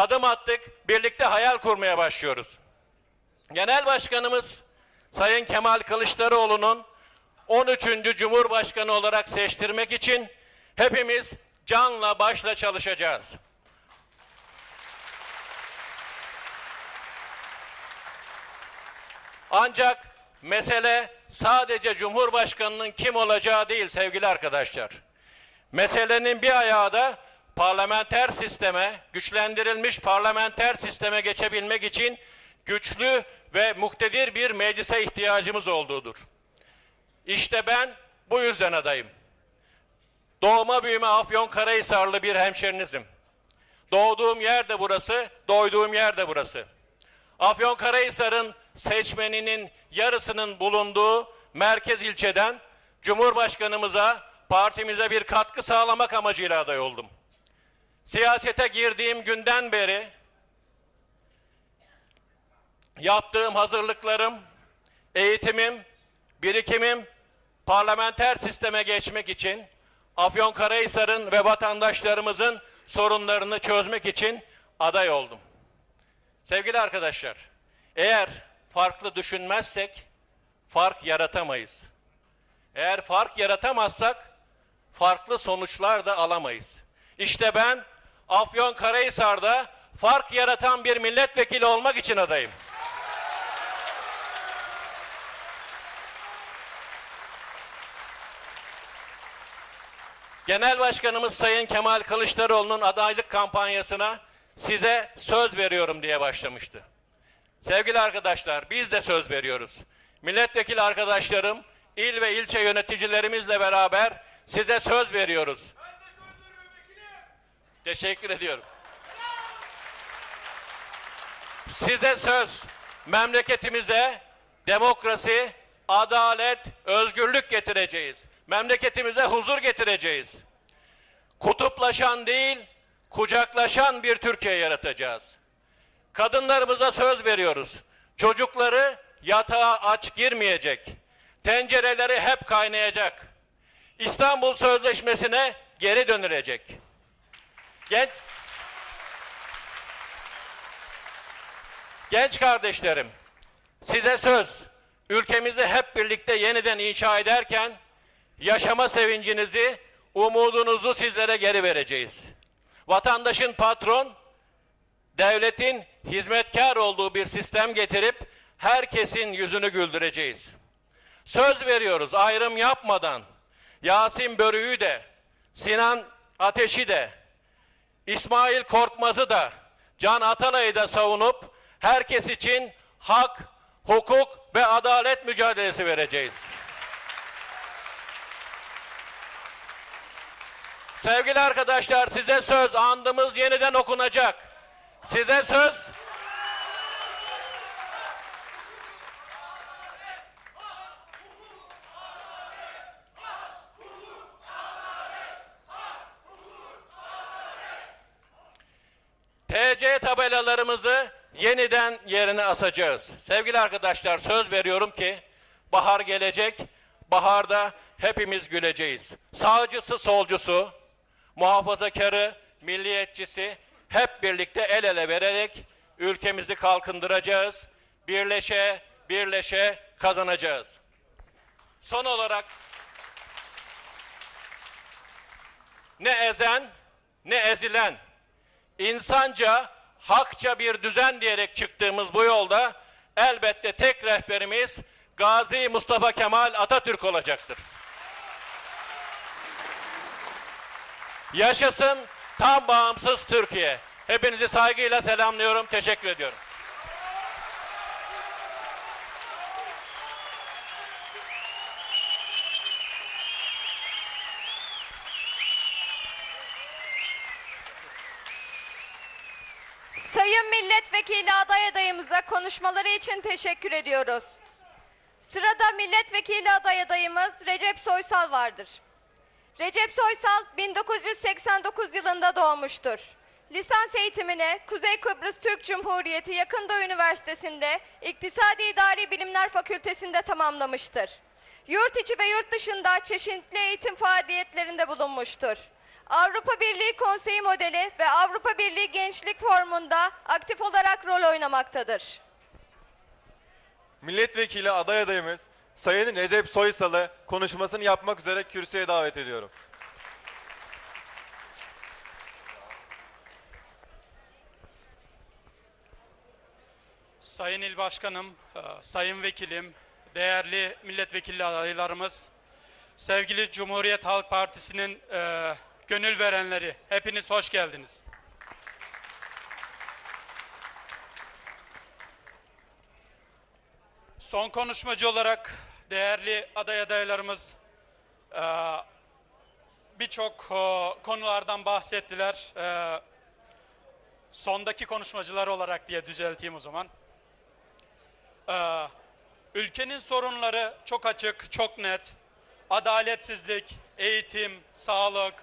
adım attık, birlikte hayal kurmaya başlıyoruz. Genel Başkanımız Sayın Kemal Kılıçdaroğlu'nun 13. Cumhurbaşkanı olarak seçtirmek için hepimiz canla başla çalışacağız. Ancak mesele sadece Cumhurbaşkanının kim olacağı değil sevgili arkadaşlar. Meselenin bir ayağı da parlamenter sisteme, güçlendirilmiş parlamenter sisteme geçebilmek için güçlü ve muktedir bir meclise ihtiyacımız olduğudur. İşte ben bu yüzden adayım. Doğma büyüme Afyonkarahisarlı bir hemşerinizim. Doğduğum yer de burası, doyduğum yer de burası. Afyonkarahisar'ın seçmeninin yarısının bulunduğu merkez ilçeden Cumhurbaşkanımıza, partimize bir katkı sağlamak amacıyla aday oldum. Siyasete girdiğim günden beri yaptığım hazırlıklarım, eğitimim, birikimim parlamenter sisteme geçmek için Afyonkarahisar'ın ve vatandaşlarımızın sorunlarını çözmek için aday oldum. Sevgili arkadaşlar, eğer farklı düşünmezsek fark yaratamayız. Eğer fark yaratamazsak farklı sonuçlar da alamayız. İşte ben Afyonkarahisar'da fark yaratan bir milletvekili olmak için adayım. Genel Başkanımız Sayın Kemal Kılıçdaroğlu'nun adaylık kampanyasına size söz veriyorum diye başlamıştı. Sevgili arkadaşlar biz de söz veriyoruz. Milletvekili arkadaşlarım, il ve ilçe yöneticilerimizle beraber size söz veriyoruz. Teşekkür ediyorum. Size söz, memleketimize demokrasi, adalet, özgürlük getireceğiz. Memleketimize huzur getireceğiz. Kutuplaşan değil, kucaklaşan bir Türkiye yaratacağız. Kadınlarımıza söz veriyoruz. Çocukları yatağa aç girmeyecek. Tencereleri hep kaynayacak. İstanbul Sözleşmesi'ne geri dönülecek. Genç Genç kardeşlerim, size söz, ülkemizi hep birlikte yeniden inşa ederken yaşama sevincinizi, umudunuzu sizlere geri vereceğiz. Vatandaşın patron, devletin hizmetkar olduğu bir sistem getirip herkesin yüzünü güldüreceğiz. Söz veriyoruz ayrım yapmadan Yasin Börü'yü de, Sinan Ateş'i de, İsmail Korkmaz'ı da, Can Atalay'ı da savunup herkes için hak, hukuk ve adalet mücadelesi vereceğiz. Sevgili arkadaşlar size söz andımız yeniden okunacak. Size söz TC tabelalarımızı yeniden yerine asacağız. Sevgili arkadaşlar söz veriyorum ki bahar gelecek. Baharda hepimiz güleceğiz. Sağcısı, solcusu, muhafazakarı, milliyetçisi hep birlikte el ele vererek ülkemizi kalkındıracağız. Birleşe, birleşe kazanacağız. Son olarak ne ezen ne ezilen insanca hakça bir düzen diyerek çıktığımız bu yolda elbette tek rehberimiz Gazi Mustafa Kemal Atatürk olacaktır. Yaşasın tam bağımsız Türkiye. Hepinizi saygıyla selamlıyorum. Teşekkür ediyorum. Sayın Milletvekili aday adayımıza konuşmaları için teşekkür ediyoruz. Sırada milletvekili aday adayımız Recep Soysal vardır. Recep Soysal 1989 yılında doğmuştur. Lisans eğitimini Kuzey Kıbrıs Türk Cumhuriyeti Yakında Üniversitesi'nde İktisadi İdari Bilimler Fakültesi'nde tamamlamıştır. Yurt içi ve yurt dışında çeşitli eğitim faaliyetlerinde bulunmuştur. Avrupa Birliği Konseyi modeli ve Avrupa Birliği Gençlik Formu'nda aktif olarak rol oynamaktadır. Milletvekili aday adayımız Sayın Recep Soysal'ı konuşmasını yapmak üzere kürsüye davet ediyorum. Sayın İl Başkanım, e, Sayın Vekilim, değerli milletvekili adaylarımız, sevgili Cumhuriyet Halk Partisi'nin e, gönül verenleri, hepiniz hoş geldiniz. Son konuşmacı olarak değerli aday adaylarımız e, birçok e, konulardan bahsettiler. E, sondaki konuşmacılar olarak diye düzelteyim o zaman. Ülkenin sorunları çok açık, çok net. Adaletsizlik, eğitim, sağlık,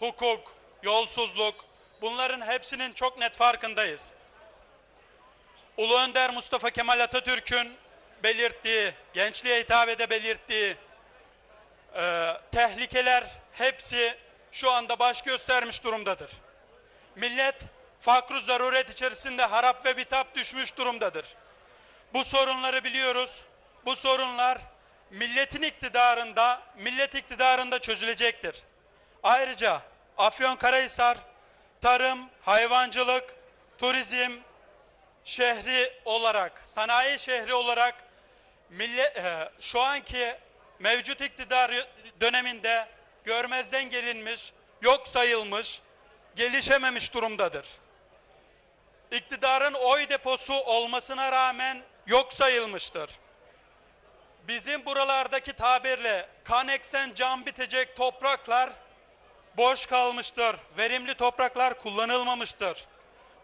hukuk, yolsuzluk bunların hepsinin çok net farkındayız. Ulu Önder Mustafa Kemal Atatürk'ün belirttiği, gençliğe hitap ede belirttiği e, tehlikeler hepsi şu anda baş göstermiş durumdadır. Millet fakr zaruret içerisinde harap ve bitap düşmüş durumdadır. Bu sorunları biliyoruz. Bu sorunlar milletin iktidarında, millet iktidarında çözülecektir. Ayrıca Afyonkarahisar tarım, hayvancılık, turizm şehri olarak, sanayi şehri olarak millet, e, şu anki mevcut iktidar döneminde görmezden gelinmiş, yok sayılmış, gelişememiş durumdadır. İktidarın oy deposu olmasına rağmen yok sayılmıştır. Bizim buralardaki tabirle kan eksen can bitecek topraklar boş kalmıştır. Verimli topraklar kullanılmamıştır.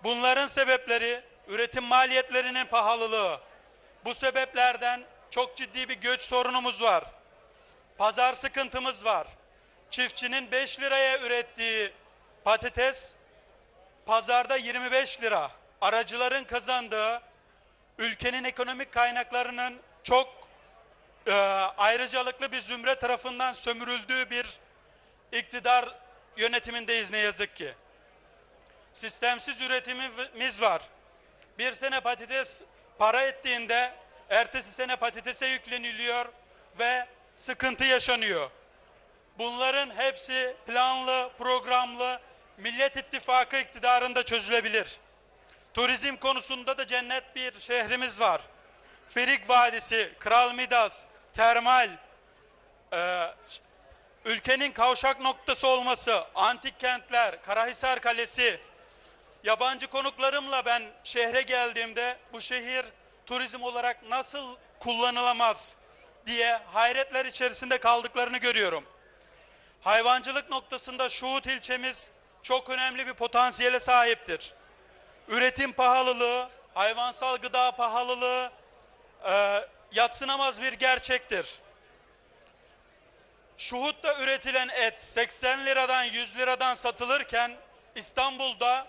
Bunların sebepleri üretim maliyetlerinin pahalılığı. Bu sebeplerden çok ciddi bir göç sorunumuz var. Pazar sıkıntımız var. Çiftçinin 5 liraya ürettiği patates pazarda 25 lira. Aracıların kazandığı ülkenin ekonomik kaynaklarının çok e, ayrıcalıklı bir zümre tarafından sömürüldüğü bir iktidar yönetimindeyiz ne yazık ki. Sistemsiz üretimimiz var. Bir sene patates para ettiğinde ertesi sene patatese yükleniliyor ve sıkıntı yaşanıyor. Bunların hepsi planlı, programlı, Millet İttifakı iktidarında çözülebilir. Turizm konusunda da cennet bir şehrimiz var. Firik Vadisi, Kral Midas, termal, e, ülkenin kavşak noktası olması, antik kentler, Karahisar Kalesi, yabancı konuklarımla ben şehre geldiğimde bu şehir turizm olarak nasıl kullanılamaz diye hayretler içerisinde kaldıklarını görüyorum. Hayvancılık noktasında Şuhut ilçemiz çok önemli bir potansiyele sahiptir. Üretim pahalılığı, hayvansal gıda pahalılığı e, yatsınamaz bir gerçektir. Şuhut'ta üretilen et 80 liradan 100 liradan satılırken İstanbul'da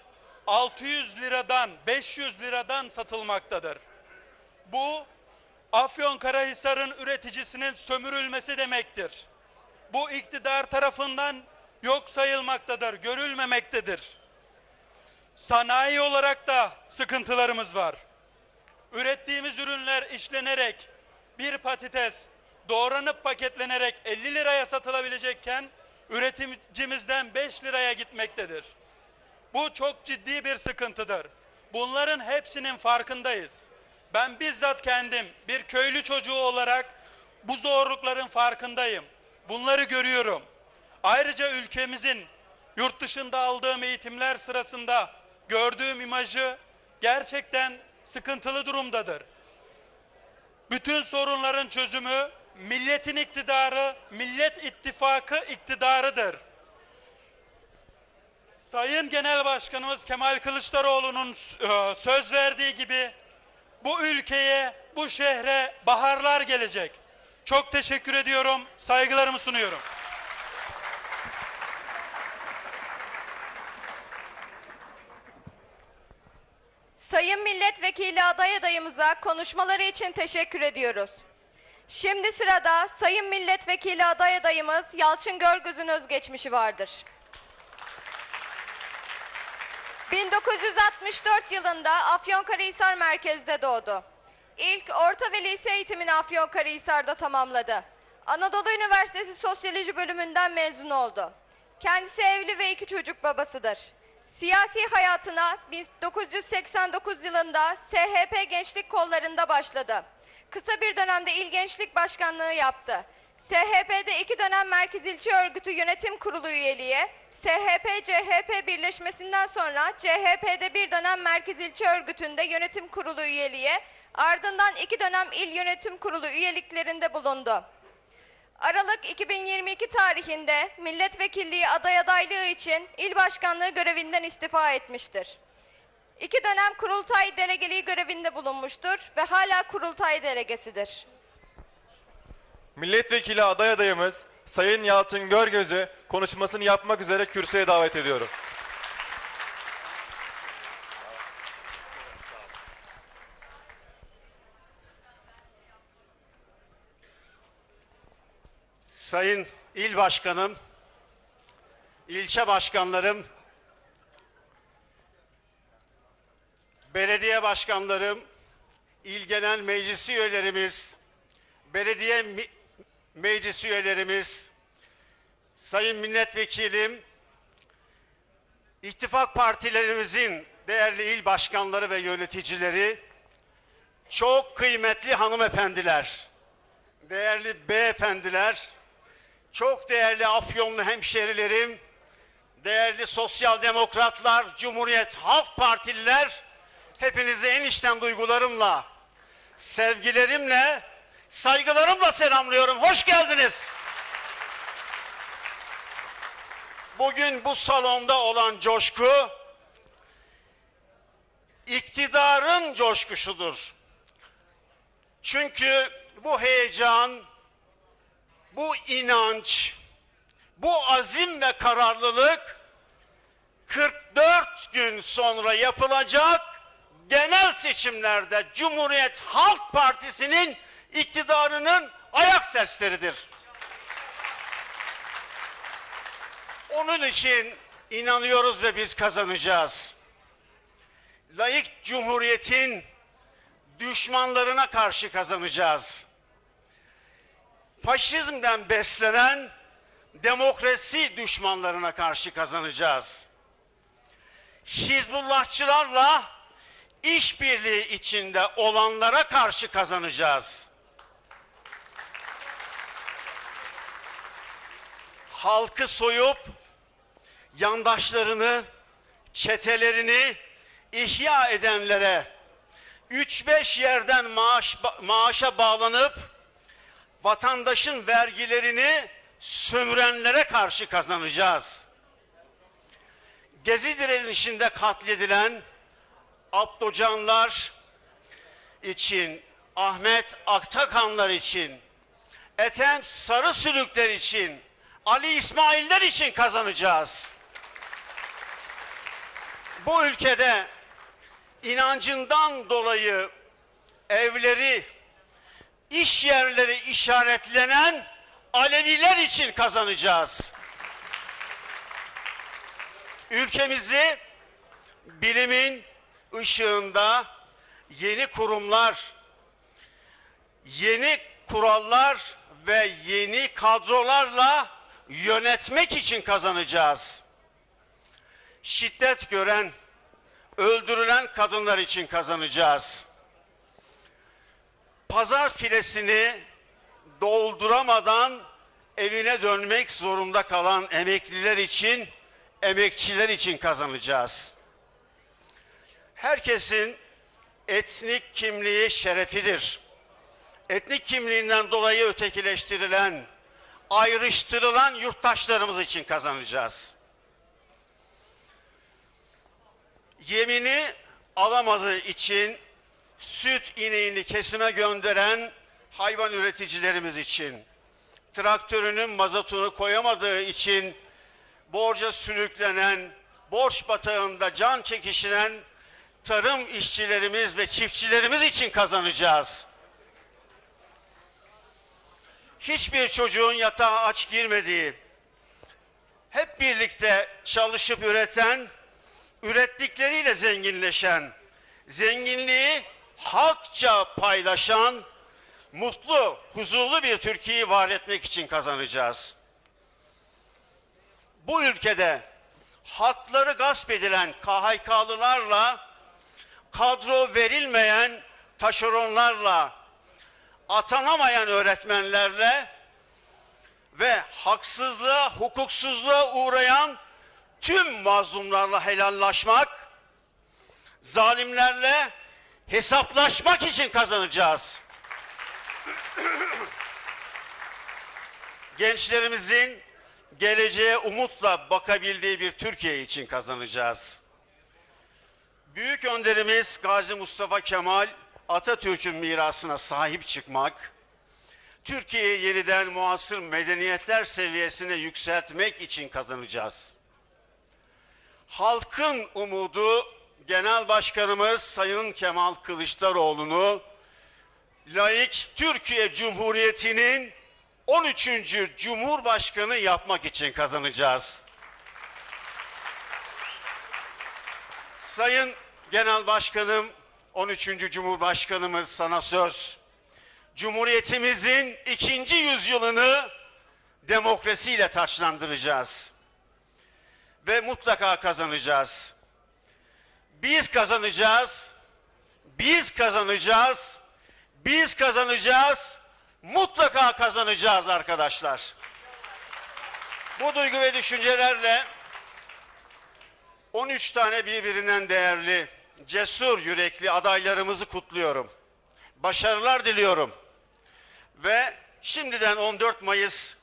600 liradan 500 liradan satılmaktadır. Bu Afyonkarahisar'ın üreticisinin sömürülmesi demektir. Bu iktidar tarafından yok sayılmaktadır, görülmemektedir. Sanayi olarak da sıkıntılarımız var. Ürettiğimiz ürünler işlenerek bir patates doğranıp paketlenerek 50 liraya satılabilecekken üreticimizden 5 liraya gitmektedir. Bu çok ciddi bir sıkıntıdır. Bunların hepsinin farkındayız. Ben bizzat kendim bir köylü çocuğu olarak bu zorlukların farkındayım. Bunları görüyorum. Ayrıca ülkemizin yurt dışında aldığım eğitimler sırasında gördüğüm imajı gerçekten sıkıntılı durumdadır. Bütün sorunların çözümü milletin iktidarı, millet ittifakı iktidarıdır. Sayın Genel Başkanımız Kemal Kılıçdaroğlu'nun e, söz verdiği gibi bu ülkeye, bu şehre baharlar gelecek. Çok teşekkür ediyorum, saygılarımı sunuyorum. Sayın Milletvekili aday adayımıza konuşmaları için teşekkür ediyoruz. Şimdi sırada Sayın Milletvekili aday adayımız Yalçın Görgüz'ün özgeçmişi vardır. 1964 yılında Afyonkarahisar merkezde doğdu. İlk orta ve lise eğitimini Afyonkarahisar'da tamamladı. Anadolu Üniversitesi Sosyoloji bölümünden mezun oldu. Kendisi evli ve iki çocuk babasıdır. Siyasi hayatına 1989 yılında SHP Gençlik Kolları'nda başladı. Kısa bir dönemde İl Gençlik Başkanlığı yaptı. SHP'de iki dönem Merkez İlçe Örgütü Yönetim Kurulu üyeliği, SHP-CHP birleşmesinden sonra CHP'de bir dönem Merkez İlçe Örgütü'nde Yönetim Kurulu üyeliği, ardından iki dönem İl Yönetim Kurulu üyeliklerinde bulundu. Aralık 2022 tarihinde milletvekilliği aday adaylığı için il başkanlığı görevinden istifa etmiştir. İki dönem kurultay delegeliği görevinde bulunmuştur ve hala kurultay delegesidir. Milletvekili aday adayımız Sayın Yalçın Görgöz'ü konuşmasını yapmak üzere kürsüye davet ediyorum. Sayın İl Başkanım, ilçe başkanlarım, belediye başkanlarım, il genel meclis üyelerimiz, belediye mi- meclis üyelerimiz, sayın milletvekilim, ittifak partilerimizin değerli il başkanları ve yöneticileri, çok kıymetli hanımefendiler, değerli beyefendiler, çok değerli Afyonlu hemşerilerim, değerli sosyal demokratlar, Cumhuriyet Halk Partililer, hepinizi en içten duygularımla, sevgilerimle, saygılarımla selamlıyorum. Hoş geldiniz. Bugün bu salonda olan coşku, iktidarın coşkusudur. Çünkü bu heyecan, bu inanç, bu azim ve kararlılık 44 gün sonra yapılacak genel seçimlerde Cumhuriyet Halk Partisi'nin iktidarının ayak sesleridir. Onun için inanıyoruz ve biz kazanacağız. Layık Cumhuriyet'in düşmanlarına karşı kazanacağız. Faşizmden beslenen demokrasi düşmanlarına karşı kazanacağız. Hizbullahçılarla işbirliği içinde olanlara karşı kazanacağız. Halkı soyup yandaşlarını, çetelerini ihya edenlere 3-5 yerden maaş maaşa bağlanıp vatandaşın vergilerini sömürenlere karşı kazanacağız. Gezi direnişinde katledilen Abdocanlar için, Ahmet Aktakanlar için, Ethem Sarı Sülükler için, Ali İsmail'ler için kazanacağız. Bu ülkede inancından dolayı evleri, iş yerleri işaretlenen Aleviler için kazanacağız. Ülkemizi bilimin ışığında yeni kurumlar, yeni kurallar ve yeni kadrolarla yönetmek için kazanacağız. Şiddet gören, öldürülen kadınlar için kazanacağız. Pazar filesini dolduramadan evine dönmek zorunda kalan emekliler için, emekçiler için kazanacağız. Herkesin etnik kimliği şerefidir. Etnik kimliğinden dolayı ötekileştirilen, ayrıştırılan yurttaşlarımız için kazanacağız. Yemini alamadığı için süt ineğini kesime gönderen hayvan üreticilerimiz için, traktörünün mazotunu koyamadığı için borca sürüklenen, borç batağında can çekişinen tarım işçilerimiz ve çiftçilerimiz için kazanacağız. Hiçbir çocuğun yatağa aç girmediği, hep birlikte çalışıp üreten, ürettikleriyle zenginleşen, zenginliği hakça paylaşan, mutlu, huzurlu bir Türkiye'yi var etmek için kazanacağız. Bu ülkede hakları gasp edilen KHK'lılarla, kadro verilmeyen taşeronlarla, atanamayan öğretmenlerle ve haksızlığa, hukuksuzluğa uğrayan tüm mazlumlarla helallaşmak, zalimlerle hesaplaşmak için kazanacağız. Gençlerimizin geleceğe umutla bakabildiği bir Türkiye için kazanacağız. Büyük önderimiz Gazi Mustafa Kemal Atatürk'ün mirasına sahip çıkmak, Türkiye'yi yeniden muasır medeniyetler seviyesine yükseltmek için kazanacağız. Halkın umudu Genel Başkanımız Sayın Kemal Kılıçdaroğlu'nu laik Türkiye Cumhuriyeti'nin 13. Cumhurbaşkanı yapmak için kazanacağız. Sayın Genel Başkanım, 13. Cumhurbaşkanımız sana söz. Cumhuriyetimizin ikinci yüzyılını demokrasiyle taçlandıracağız. Ve mutlaka kazanacağız. Biz kazanacağız. Biz kazanacağız. Biz kazanacağız. Mutlaka kazanacağız arkadaşlar. Bu duygu ve düşüncelerle 13 tane birbirinden değerli, cesur yürekli adaylarımızı kutluyorum. Başarılar diliyorum. Ve şimdiden 14 Mayıs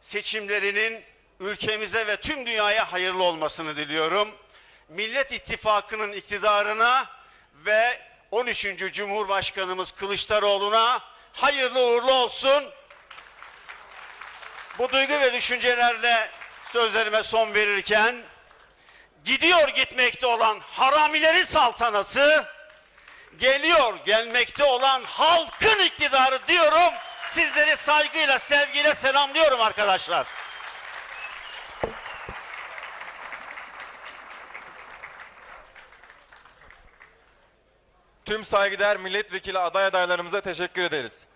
seçimlerinin ülkemize ve tüm dünyaya hayırlı olmasını diliyorum. Millet İttifakı'nın iktidarına ve 13. Cumhurbaşkanımız Kılıçdaroğlu'na hayırlı uğurlu olsun. Bu duygu ve düşüncelerle sözlerime son verirken gidiyor gitmekte olan haramilerin saltanatı geliyor gelmekte olan halkın iktidarı diyorum. Sizleri saygıyla, sevgiyle selamlıyorum arkadaşlar. Tüm saygıdeğer milletvekili aday adaylarımıza teşekkür ederiz.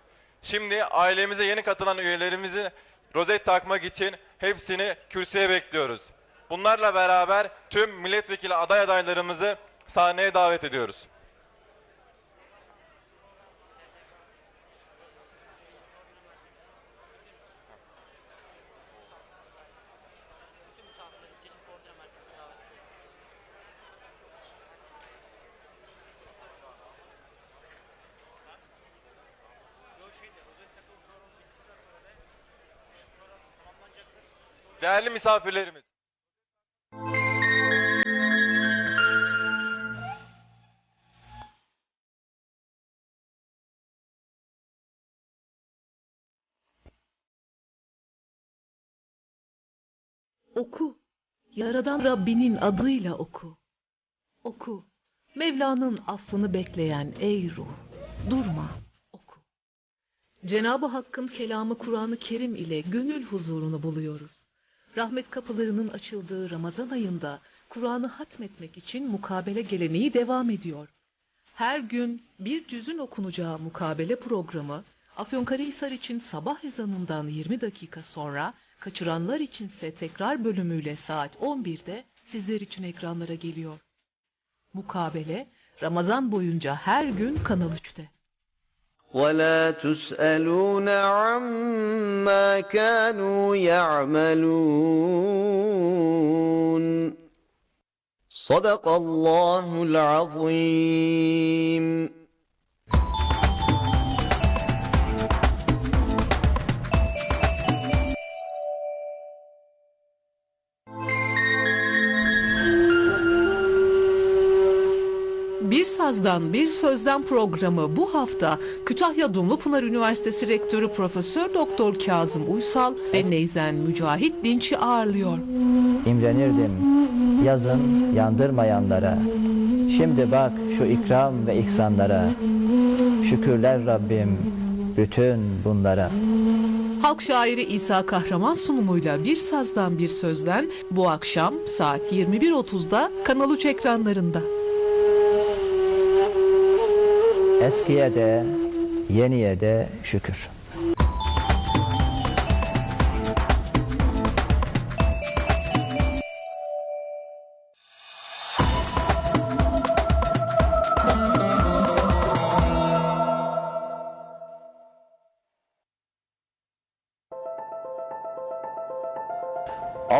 Şimdi ailemize yeni katılan üyelerimizi rozet takmak için hepsini kürsüye bekliyoruz. Bunlarla beraber tüm milletvekili aday adaylarımızı sahneye davet ediyoruz. Değerli misafirlerimiz. Oku. Yaradan Rabbinin adıyla oku. Oku. Mevla'nın affını bekleyen ey ruh. Durma. Oku. Cenab-ı Hakk'ın kelamı Kur'an-ı Kerim ile gönül huzurunu buluyoruz. Rahmet kapılarının açıldığı Ramazan ayında Kur'an'ı hatmetmek için mukabele geleneği devam ediyor. Her gün bir cüzün okunacağı mukabele programı Afyonkarahisar için sabah ezanından 20 dakika sonra, kaçıranlar içinse tekrar bölümüyle saat 11'de sizler için ekranlara geliyor. Mukabele Ramazan boyunca her gün Kanal 3'te. ولا تسألون عما كانوا يعملون صدق الله العظيم Sazdan Bir Sözden programı bu hafta Kütahya Dumlupınar Üniversitesi Rektörü Profesör Doktor Kazım Uysal ve Neyzen Mücahit Dinç'i ağırlıyor. İmrenirdim yazın yandırmayanlara. Şimdi bak şu ikram ve ihsanlara. Şükürler Rabbim bütün bunlara. Halk şairi İsa Kahraman sunumuyla Bir Sazdan Bir Sözden bu akşam saat 21.30'da Kanal 3 ekranlarında. Eskiye de yeniye de şükür.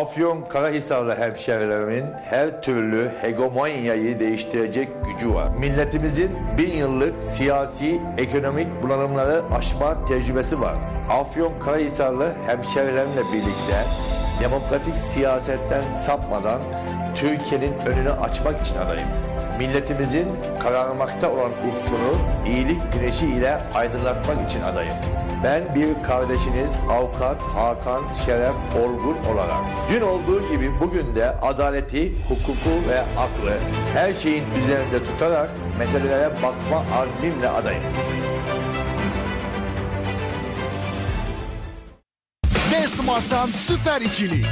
Afyon Karahisarlı hemşerilerimin her türlü hegemonyayı değiştirecek gücü var. Milletimizin bin yıllık siyasi, ekonomik bulanımları aşma tecrübesi var. Afyon Karahisarlı hemşerilerimle birlikte demokratik siyasetten sapmadan Türkiye'nin önünü açmak için adayım. Milletimizin kararmakta olan ufkunu iyilik güneşi ile aydınlatmak için adayım. Ben bir kardeşiniz Avukat Hakan Şeref Olgun olarak dün olduğu gibi bugün de adaleti, hukuku ve aklı her şeyin üzerinde tutarak meselelere bakma azmimle adayım. D-Smart'tan süper ikili.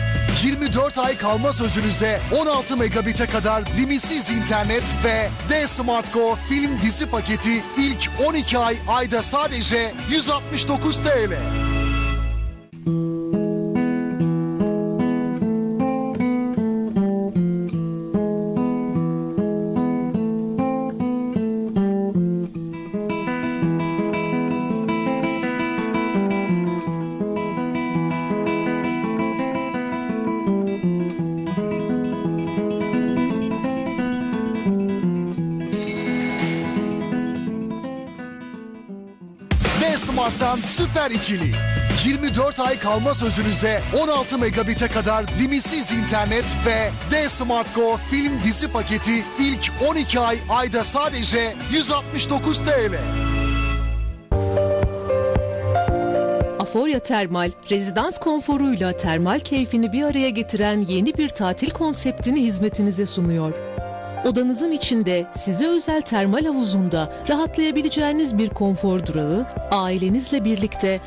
24 ay kalma sözünüze 16 megabit'e kadar limitsiz internet ve D-Smart Go film dizi paketi ilk 12 ay ayda sadece 169 TL. D-Smart'tan süper ikili. 24 ay kalma sözünüze 16 megabit'e kadar limitsiz internet ve D-Smart Go film dizi paketi ilk 12 ay ayda sadece 169 TL. Aforya Termal, rezidans konforuyla termal keyfini bir araya getiren yeni bir tatil konseptini hizmetinize sunuyor. Odanızın içinde size özel termal havuzunda rahatlayabileceğiniz bir konfor durağı, ailenizle birlikte